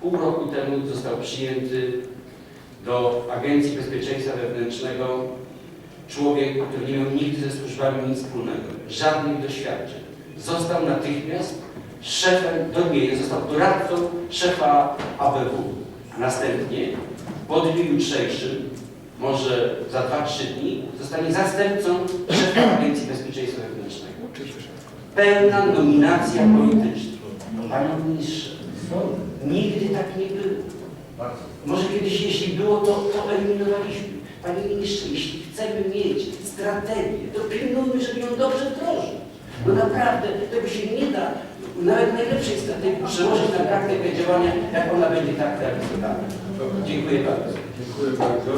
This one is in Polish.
Pół roku temu został przyjęty do Agencji Bezpieczeństwa Wewnętrznego człowiek, który nie miał nigdy ze służbami nic wspólnego, żadnych doświadczeń. Został natychmiast szefem, do nie, został doradcą szefa ABW. Następnie, po dniu jutrzejszym, może za 2-3 dni, zostanie zastępcą szefa Agencji Bezpieczeństwa Wewnętrznego. Pełna nominacja polityczna. Panie ministrze, nigdy tak nie było. Może kiedyś, jeśli było, to, to eliminowaliśmy. Panie ministrze, jeśli chcemy mieć strategię, to pilnujmy, żeby ją dobrze wdrożyć. No naprawdę, tego się nie da, nawet najlepszej strategii przełożyć na praktykę działania, jak ona będzie tak realizowana. Dziękuję bardzo. Dziękuję bardzo.